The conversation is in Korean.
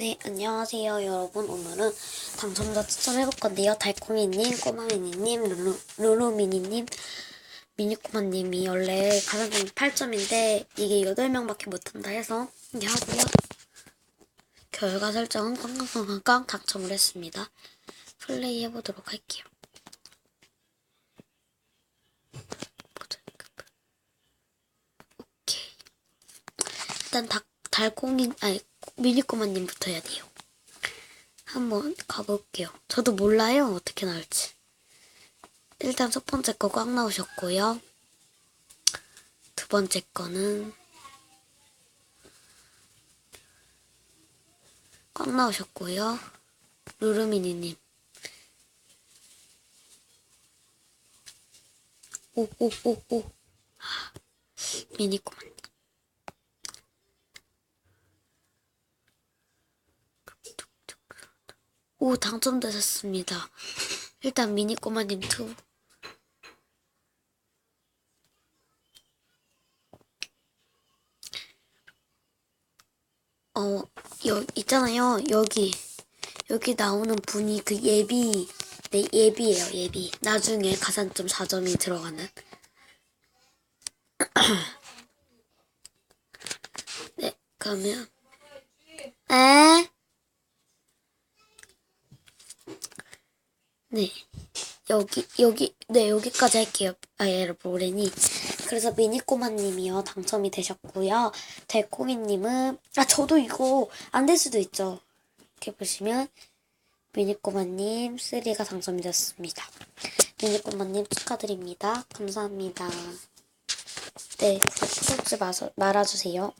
네, 안녕하세요, 여러분. 오늘은 당첨자 추첨해볼 건데요. 달콩이님, 꼬마미니님, 루루, 루루미니님, 미니꼬마님이 원래 가산점이 8점인데 이게 8명밖에 못한다 해서 이게 하고요. 결과 설정은 꽝꽝꽝꽝 당첨을 했습니다. 플레이 해보도록 할게요. 오케이. 일단 닭, 달콩이, 아니, 미니꼬마님부터 해야 돼요. 한번 가볼게요. 저도 몰라요. 어떻게 나올지. 일단 첫 번째 거 꽉 나오셨고요. 두 번째 거는 꽉 나오셨고요. 루루미니님. 오, 오, 오, 오. 미니꼬마님. 오, 당첨되셨습니다. 일단 미니꼬마님 투. 어, 여, 있잖아요. 여기. 여기 나오는 분이 그 예비, 네, 예비예요, 예비. 나중에 가산점 4점이 들어가는. 네, 그러면. 에? 네. 여기, 여기, 네, 여기까지 할게요. 아, 얘를 보래니. 그래서 미니꼬마님이요. 당첨이 되셨고요. 달콩이님은, 아, 저도 이거 안 될 수도 있죠. 이렇게 보시면, 미니꼬마님 3가 당첨이 되었습니다. 미니꼬마님 축하드립니다. 감사합니다. 네, 구독 지 말아주세요.